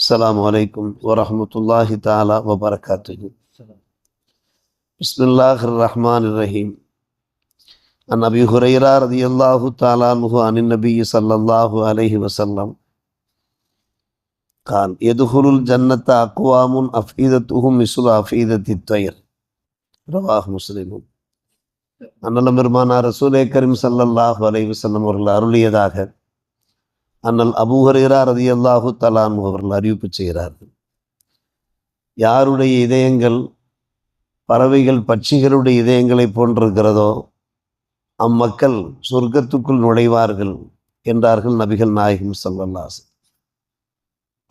السلام عليكم ورحمة الله تعالى وبركاته بسم الله الرحمن الرحيم عن أبي هريرة رضي الله تعالى عنه عن النبي صلى الله عليه وسلم قال يدخل الجنة أقوام أفئدتهم مثل أفئدة الطير رواه مسلم அண்ணலம் பெருமானார் ரசூலே கரீம் ஸல்லல்லாஹு அலைஹி வஸல்லம் அவர்கள் அருளியதாக அண்ணல் அபூஹரேரா ரதியல்லாஹு தலான் அவர்கள் அறிவிப்பு செய்கிறார்கள். யாருடைய இதயங்கள் பறவைகள் பட்சிகளுடைய இதயங்களை போன்றிருக்கிறதோ அம்மக்கள் சொர்க்கத்துக்குள் நுழைவார்கள் என்றார்கள் நபிகள் நாயகம் ஸல்லல்லாஹு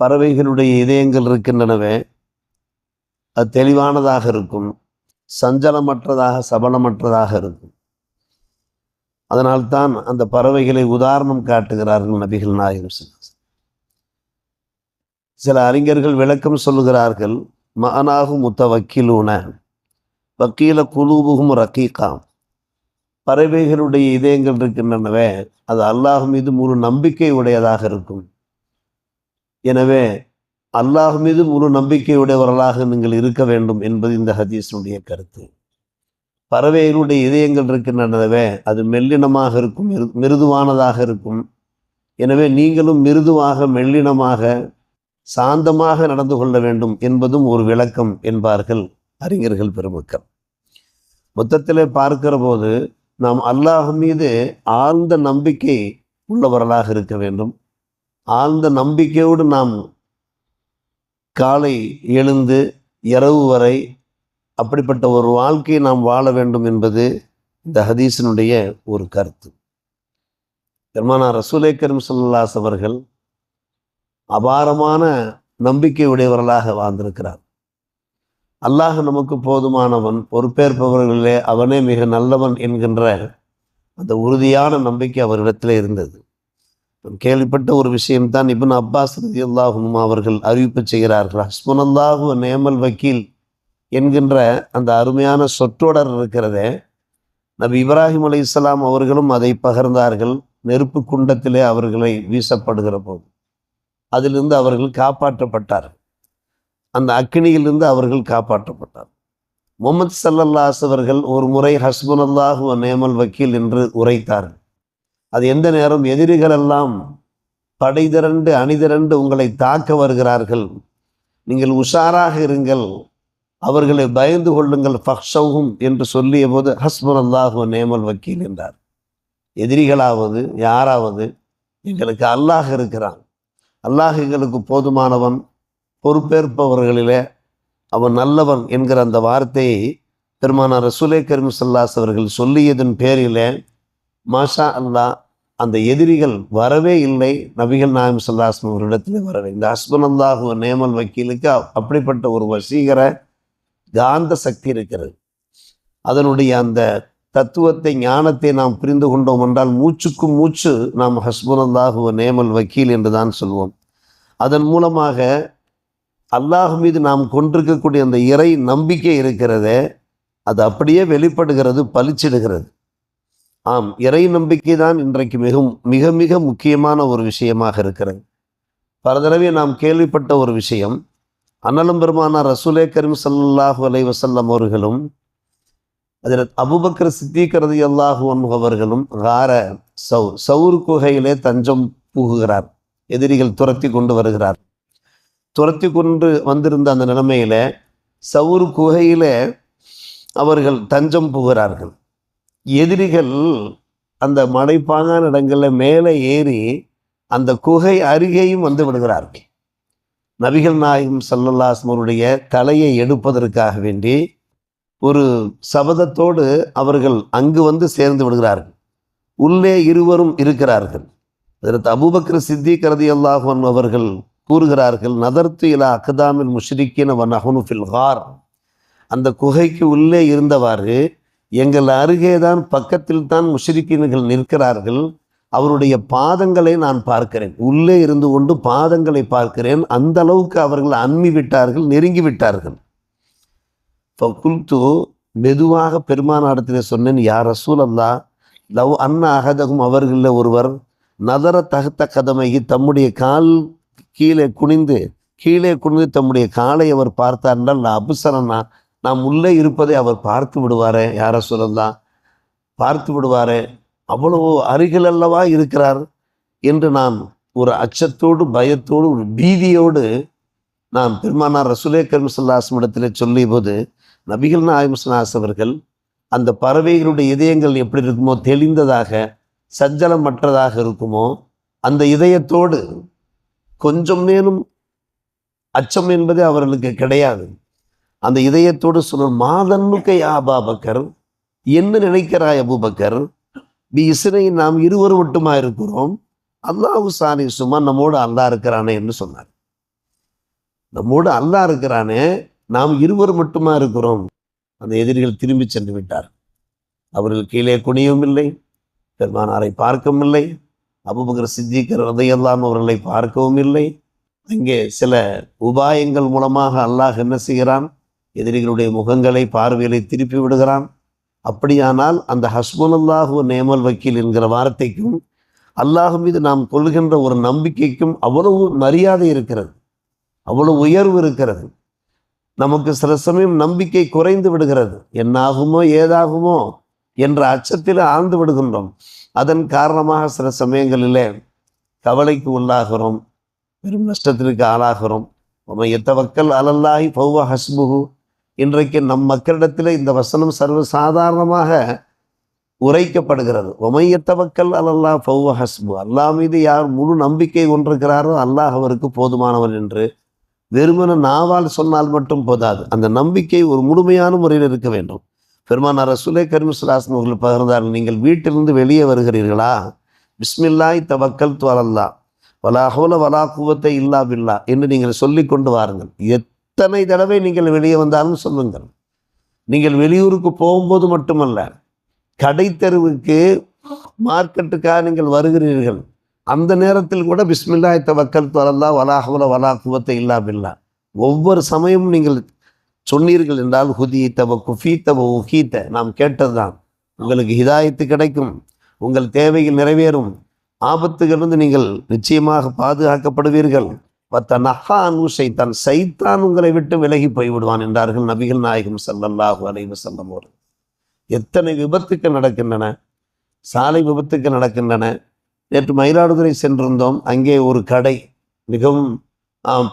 பறவைகளுடைய இதயங்கள் இருக்கின்றனவே அது தெளிவானதாக இருக்கும் சஞ்சலமற்றதாக சபலமற்றதாக இருக்கும். அதனால்தான் அந்த பறவைகளை உதாரணம் காட்டுகிறார்கள் நபிகள் நாயகம் சில அறிஞர்கள் விளக்கம் சொல்லுகிறார்கள் மகனாகும் முத்த வக்கீலூன வக்கீல குழுவுகும் ரக்கீகாம் பறவைகளுடைய இதயங்கள் இருக்கின்றனவே அது அல்லாஹ் மீது முழு நம்பிக்கை உடையதாக இருக்கும். எனவே அல்லாஹ் மீது முழு நம்பிக்கையுடையவர்களாக நீங்கள் இருக்க வேண்டும் என்பது இந்த ஹதீஸினுடைய கருத்து. பறவைகளுடைய இதயங்கள் இருக்கின்றனவே அது மெல்லினமாக இருக்கும் மிரு- மிருதுவானதாக இருக்கும். எனவே நீங்களும் மிருதுவாக மெல்லினமாக சாந்தமாக நடந்து கொள்ள வேண்டும் என்பதும் ஒரு விளக்கம் என்பார்கள் அறிஞர்கள் பெருமக்கள். மொத்தத்தில் பார்க்கிற போது நாம் அல்லாஹ் மீது ஆழ்ந்த நம்பிக்கை உள்ளவர்களாக இருக்க வேண்டும். ஆழ்ந்த நம்பிக்கையோடு நாம் காலை எழுந்து இரவு வரை அப்படிப்பட்ட ஒரு வாழ்க்கையை நாம் வாழ வேண்டும் என்பது இந்த ஹதீஸினுடைய ஒரு கருத்து. பெருமானா ரசூலை கரீம் அவர்கள் அபாரமான நம்பிக்கை உடையவர்களாக வாழ்ந்திருக்கிறார். அல்லாஹ் நமக்கு போதுமானவன் பொறுப்பேற்பவர்களிலே அவனே மிக நல்லவன் என்கின்ற அந்த உறுதியான நம்பிக்கை அவரிடத்திலே இருந்தது. கேள்விப்பட்ட ஒரு விஷயம்தான் இபின் அப்பாஸ் ரதியல்லாஹும் அவர்கள் அறிவிப்பு செய்கிறார்கள் ஹஸ்புனல்லாஹு நேமல் வக்கீல். என்கின்ற அந்த அருமையான சொற்றொடர் இருக்கிறதே. நபி இப்ராஹிம் அலி இஸ்லாம் அவர்களும் அதை பகர்ந்தார்கள். நெருப்பு குண்டத்திலே அவர்களை வீசப்படுகிற போது. அதிலிருந்து அவர்கள் காப்பாற்றப்பட்டார். அந்த அக்கினியிலிருந்து அவர்கள் காப்பாற்றப்பட்டார். முகமது சல்லல்லாஸ் அவர்கள் ஒரு முறை ஹஸ்புனல்லாஹு நேமல் வக்கீல் என்று உரைத்தார்கள். அது எந்த நேரம்? எதிரிகள் எல்லாம் படை திரண்டு அணி திரண்டு உங்களை தாக்க வருகிறார்கள். நீங்கள் உஷாராக இருங்கள். அவர்களை பயந்து கொள்ளுங்கள் ஃபக்ஷவும் என்று சொல்லிய போது ஹஸ்பன் அல்லாஹு நேமல் வக்கீல் என்றார். எதிரிகளாவது யாராவது எங்களுக்கு அல்லாஹ் இருக்கிறான். அல்லாஹ் எங்களுக்கு போதுமானவன் பொறுப்பேற்பவர்களிலே அவன் நல்லவன் என்கிற அந்த வார்த்தையை பெருமானார் ரசூலே கரீம் அவர்கள் சொல்லியதன் பேரிலே மாஷா அல்லாஹ் அந்த எதிரிகள் வரவே இல்லை நபிகள் நாயம் சல்லாஸ்லம் அவரிடத்தில் வரவே இந்த ஹஸ்பன் நேமல் வக்கீலுக்கு அப்படிப்பட்ட ஒரு வசீகர காந்த சக்தி இருக்கிறது. அதனுடைய அந்த தத்துவத்தை ஞானத்தை நாம் புரிந்து கொண்டோம் என்றால் மூச்சுக்கு மூச்சு நாம் ஹஸ்பன் நேமல் வக்கீல் என்று தான் சொல்வோம். அதன் மூலமாக அல்லாஹ் மீது நாம் கொண்டிருக்கக்கூடிய அந்த இறை நம்பிக்கை இருக்கிறதே அது அப்படியே வெளிப்படுகிறது பளிச்சிடுகிறது. ஆம் இறை நம்பிக்கை தான் இன்றைக்கு மிகவும் மிக மிக முக்கியமான ஒரு விஷயமாக இருக்கிறது. பல தடவை நாம் கேள்விப்பட்ட ஒரு விஷயம் அண்ணலும் பெருமானார் ரசூலே கரீம் சல்லாஹூ அலை வசல்லம் அவர்களும் அதில் அபுபக்கர் சித்திகரதி அல்லாஹு அவர்களும் ஹார சௌ சவுர் குகையிலே தஞ்சம் புகுகிறார் எதிரிகள் துரத்தி கொண்டு வருகிறார். துரத்தி கொண்டு வந்திருந்த அந்த நிலைமையில சவுர் குகையிலே அவர்கள் தஞ்சம் புகிறார்கள் எதிரிகள் அந்த மலைப்பாங்கான இடங்களில் மேலே ஏறி அந்த குகை அருகேயும் வந்து விடுகிறார்கள். நபிகள் நாயகம் சல்லல்லாஸ்மருடைய தலையை எடுப்பதற்காக வேண்டி ஒரு சபதத்தோடு அவர்கள் அங்கு வந்து சேர்ந்து விடுகிறார்கள். உள்ளே இருவரும் இருக்கிறார்கள். அதற்கு அபுபக்ர சித்திக் ரதி அல்லாஹன் அவர்கள் கூறுகிறார்கள் நதர்த்து இலா அகதாமில் முஷ்ரிக்கின் வ நஹ்னு ஃபில்ஹார் அந்த குகைக்கு உள்ளே இருந்தவாறு எங்கள் அருகே தான் பக்கத்தில் தான் முஷ்ரிக்கின்கள் நிற்கிறார்கள். அவருடைய பாதங்களை நான் பார்க்கிறேன். உள்ளே இருந்து கொண்டு பாதங்களை பார்க்கிறேன். அந்த அளவுக்கு அவர்கள் அன்மி விட்டார்கள் நெருங்கி விட்டார்கள். குல்து மெதுவாக பெருமானாடத்தில் சொன்னேன் யார் ரசூல் அல்லா லவ் அன்ன அகதகும் அவர்களில் ஒருவர் நதர தகுத்த கதமைக்கு தம்முடைய கால் கீழே குனிந்து கீழே குனிந்து தம்முடைய காலை அவர் பார்த்தார் என்றால் நான் அபுசரண்ணா நாம் உள்ளே இருப்பதை அவர் பார்த்து விடுவாரே யார சொல்லலாம் பார்த்து விடுவாரே. அவ்வளவு அருகில் அல்லவா இருக்கிறார் என்று நான் ஒரு அச்சத்தோடு பயத்தோடு ஒரு பீதியோடு நான் பெருமானார் ரசுலே கரிமசல்லாசம் இடத்துல சொல்லிய போது நபிகள் நாயம்சனாஸ் அவர்கள் அந்த பறவைகளுடைய இதயங்கள் எப்படி இருக்குமோ தெளிந்ததாக சஞ்சலமற்றதாக இருக்குமோ அந்த இதயத்தோடு கொஞ்சம் மேலும் அச்சம் என்பது அவர்களுக்கு கிடையாது. அந்த இதயத்தோடு சொல்ல மாதன்னுக்கை ஆபாபக்கர் என்ன நினைக்கிறாய் அபுபக்கர் பி இசனை நாம் இருவர் மட்டுமா இருக்கிறோம்? அல்லாஹு சாரி சும்மா நம்மோடு அல்லா இருக்கிறானே என்று சொன்னார். நம்மோடு அல்லா இருக்கிறானே நாம் இருவர் மட்டுமா இருக்கிறோம்? அந்த எதிரிகள் திரும்பி சென்று விட்டார். அவர்கள் கீழே குனியவும் இல்லை பெருமானாரை பார்க்கவும் இல்லை அபுபகர் சித்திகர் ரதையெல்லாம் அவர்களை பார்க்கவும் இல்லை. அங்கே சில உபாயங்கள் மூலமாக அல்லாஹ் என்ன செய்கிறான்? எதிரிகளுடைய முகங்களை பார்வைகளை திருப்பி விடுகிறான். அப்படியானால் அந்த ஹஸ்புல்லாஹு நேமல் வக்கீல் என்கிற வார்த்தைக்கும் அல்லாஹ் மீது நாம் கொள்கின்ற ஒரு நம்பிக்கைக்கும் அவ்வளவு மரியாதை இருக்கிறது. அவ்வளவு உயர்வு இருக்கிறது. நமக்கு சில சமயம் நம்பிக்கை குறைந்து விடுகிறது. என்னாகுமோ ஏதாகுமோ என்ற அச்சத்தில் ஆழ்ந்து விடுகின்றோம். அதன் காரணமாக சில சமயங்களிலே கவலைக்கு உள்ளாகிறோம். பெரும் நஷ்டத்திற்கு ஆளாகிறோம். நம்ம எத்தவக்கல் அலல்லாஹி பௌவ ஹஸ்புகு இன்றைக்கு நம் மக்களிடத்தில் இந்த வசனம் சர்வ சாதாரணமாக உரைக்கப்படுகிறது ஒமையத்தவக்கல் அல்லல்லா பௌவ ஹஸ்பு. அல்லாஹ் மீது யார் முழு நம்பிக்கை கொண்டிருக்கிறாரோ அல்லாஹ் அவருக்கு போதுமானவன் என்று. வெறுமன நாவால் சொன்னால் மட்டும் போதாது. அந்த நம்பிக்கை ஒரு முழுமையான முறையில் இருக்க வேண்டும். பெருமானார் ரசூலே கரிமுஸ்லாசன் அவர்கள் பகிர்ந்தார்கள் நீங்கள் வீட்டிலிருந்து வெளியே வருகிறீர்களா? பிஸ்மில்லாய் தவக்கல் துவலல்லா வலா ஹோல வலா குவத்தை இல்லா பில்லா என்று நீங்கள் சொல்லி கொண்டு வாருங்கள். எத் எத்தனை தடவை நீங்கள் வெளியே வந்தாலும் சொல்லுங்கள். நீங்கள் வெளியூருக்கு போகும்போது மட்டுமல்ல கடை தெருவுக்கு மார்க்கெட்டுக்காக நீங்கள் வருகிறீர்கள். அந்த நேரத்தில் கூட பிஸ்மில்லா தவக்கல் வக்கல் தொடர்ந்தால் ஹோல வலா குவத்தை இல்லா பில்லா. ஒவ்வொரு சமயமும் நீங்கள் சொன்னீர்கள் என்றால் ஹுதி தவ குஃபி தவ உஹீத்த நாம் கேட்டதுதான். உங்களுக்கு ஹிதாயத்து கிடைக்கும் உங்கள் தேவைகள் நிறைவேறும். ஆபத்துகளிலிருந்து நீங்கள் நிச்சயமாக பாதுகாக்கப்படுவீர்கள். வத்த நஹா சைத்தான் சைத்தான் உங்களை விட்டு விலகி போய்விடுவான் என்றார்கள் நபிகள் நாயகம் சல்லல்லாஹு அலைவு செல்லம் எத்தனை விபத்துக்கள் நடக்கின்றன சாலை விபத்துக்கள் நடக்கின்றன. நேற்று மயிலாடுதுறை சென்றிருந்தோம் அங்கே ஒரு கடை மிகவும்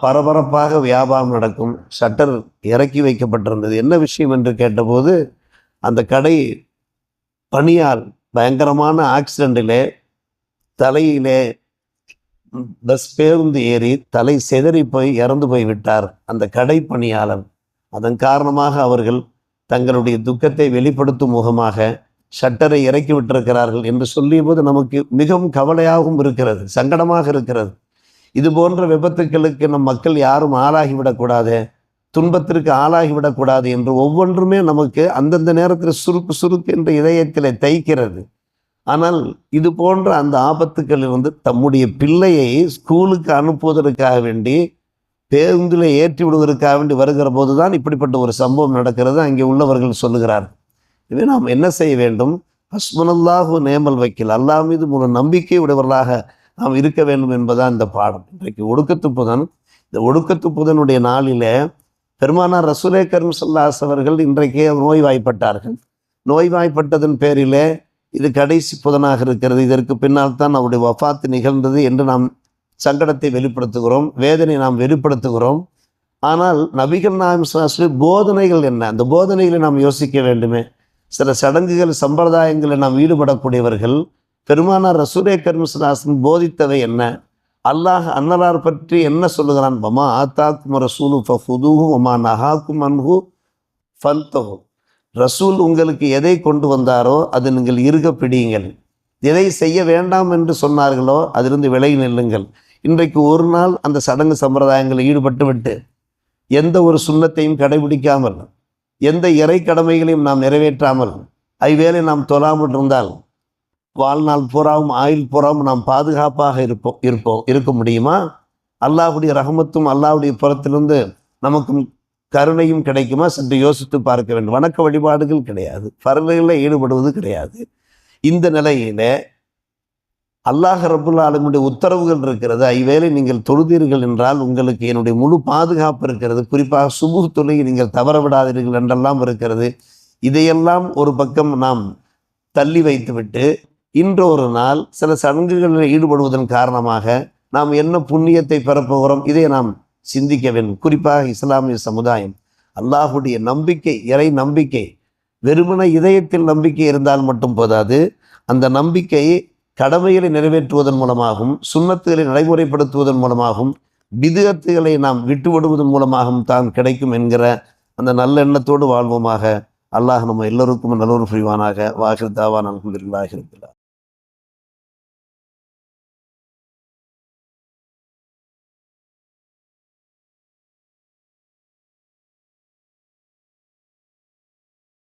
பரபரப்பாக வியாபாரம் நடக்கும் ஷட்டர் இறக்கி வைக்கப்பட்டிருந்தது. என்ன விஷயம் என்று கேட்டபோது அந்த கடை பணியால் பயங்கரமான ஆக்சிடெண்ட்டிலே தலையிலே பஸ் பேருந்து ஏறி தலை செதறி போய் இறந்து போய் விட்டார் அந்த கடை பணியாளர். அதன் காரணமாக அவர்கள் தங்களுடைய துக்கத்தை வெளிப்படுத்தும் முகமாக ஷட்டரை இறக்கி விட்டிருக்கிறார்கள் என்று சொல்லிய போது நமக்கு மிகவும் கவலையாகவும் இருக்கிறது சங்கடமாக இருக்கிறது. இது போன்ற விபத்துக்களுக்கு நம் மக்கள் யாரும் ஆளாகிவிடக்கூடாது துன்பத்திற்கு ஆளாகிவிடக்கூடாது என்று ஒவ்வொன்றுமே நமக்கு அந்தந்த நேரத்தில் சுருக்கு சுருக்கு என்ற இதயத்தில் தைக்கிறது. ஆனால் இது போன்ற அந்த ஆபத்துக்களில் வந்து தம்முடைய பிள்ளையை ஸ்கூலுக்கு அனுப்புவதற்காக வேண்டி பேருந்தில் ஏற்றி விடுவதற்காக வேண்டி வருகிற போது தான் இப்படிப்பட்ட ஒரு சம்பவம் நடக்கிறது. அங்கே உள்ளவர்கள் சொல்லுகிறார் இதை நாம் என்ன செய்ய வேண்டும்? ஹஸ்மனல்லாஹு நேமல் வைக்கல். அல்லாஹ் மீது முழு நம்பிக்கை உடையவர்களாக நாம் இருக்க வேண்டும் என்பதுதான் இந்த பாடம். இன்றைக்கு ஒடுக்கத்து புதன் இந்த ஒடுக்கத்து புதனுடைய நாளிலே பெருமானார் ரசூலே கரும் சொல்லாஸ் அவர்கள் இன்றைக்கே நோய்வாய்ப்பட்டார்கள். நோய்வாய்ப்பட்டதன் பேரிலே இது கடைசி புதனாக இருக்கிறது. இதற்கு பின்னால் தான் அவருடைய வஃபாத்து நிகழ்ந்தது என்று நாம் சங்கடத்தை வெளிப்படுத்துகிறோம். வேதனை நாம் வெளிப்படுத்துகிறோம். ஆனால் நபிகள் நாயம் சாஸ்திரி போதனைகள் என்ன? அந்த போதனைகளை நாம் யோசிக்க வேண்டுமே. சில சடங்குகள் சம்பிரதாயங்களில் நாம் ஈடுபடக்கூடியவர்கள் பெருமானார் ரசூரே கர்மசுராசன் போதித்தவை என்ன? அல்லாஹ் அன்னலார் பற்றி என்ன சொல்லுகிறான்? பமா ஆத்தாக்கும் ரசூலு ஃபுதூஹு ஒமா நஹாக்கும் அன்ஹு ஃபல்தஹு ரசூல் உங்களுக்கு எதை கொண்டு வந்தாரோ அது நீங்கள் இருக பிடியுங்கள். எதை செய்ய வேண்டாம் என்று சொன்னார்களோ அதிலிருந்து விலகி நில்லுங்கள். இன்றைக்கு ஒரு நாள் அந்த சடங்கு சம்பிரதாயங்களில் ஈடுபட்டு விட்டு எந்த ஒரு சுண்ணத்தையும் கடைபிடிக்காமல் எந்த இறை கடமைகளையும் நாம் நிறைவேற்றாமல் ஐவேளை நாம் தொழாமல் இருந்தால் வாழ்நாள் பூராவும் ஆயுள் பூராவும் நாம் பாதுகாப்பாக இருப்போம் இருப்போம் இருக்க முடியுமா? அல்லாஹுடைய ரஹமத்தும் அல்லாஹுடைய புறத்திலிருந்து நமக்கும் கருணையும் கிடைக்குமா? சென்று யோசித்து பார்க்க வேண்டும். வணக்க வழிபாடுகள் கிடையாது. பறவைகளில் ஈடுபடுவது கிடையாது. இந்த நிலையில அல்லாஹ் ரபுல்லா ஆலமுடைய உத்தரவுகள் இருக்கிறது. ஐவேளை நீங்கள் தொழுதீர்கள் என்றால் உங்களுக்கு என்னுடைய முழு பாதுகாப்பு இருக்கிறது. குறிப்பாக சுமூக தொழுகை நீங்கள் தவற விடாதீர்கள் என்றெல்லாம் இருக்கிறது. இதையெல்லாம் ஒரு பக்கம் நாம் தள்ளி வைத்துவிட்டு இன்றொரு நாள் சில சடங்குகளில் ஈடுபடுவதன் காரணமாக நாம் என்ன புண்ணியத்தை பெறப்போகிறோம் இதை நாம் சிந்திக்க வேண்டும் குறிப்பாக இஸ்லாமிய சமுதாயம். அல்லாஹுடைய நம்பிக்கை இறை நம்பிக்கை. வெறுமன இதயத்தில் நம்பிக்கை இருந்தால் மட்டும் போதாது. அந்த நம்பிக்கையை கடமைகளை நிறைவேற்றுவதன் மூலமாகவும் சுண்ணத்துகளை நடைமுறைப்படுத்துவதன் மூலமாகவும் விதுகத்துகளை நாம் விட்டுவிடுவதன் மூலமாகவும் தான் கிடைக்கும் என்கிற அந்த நல்ல எண்ணத்தோடு வாழ்வோமாக. அல்லாஹ் நம்ம எல்லோருக்கும் நல்லொரு புரிவானாக. வாகிருத்தாவா நான் இருக்கிறார்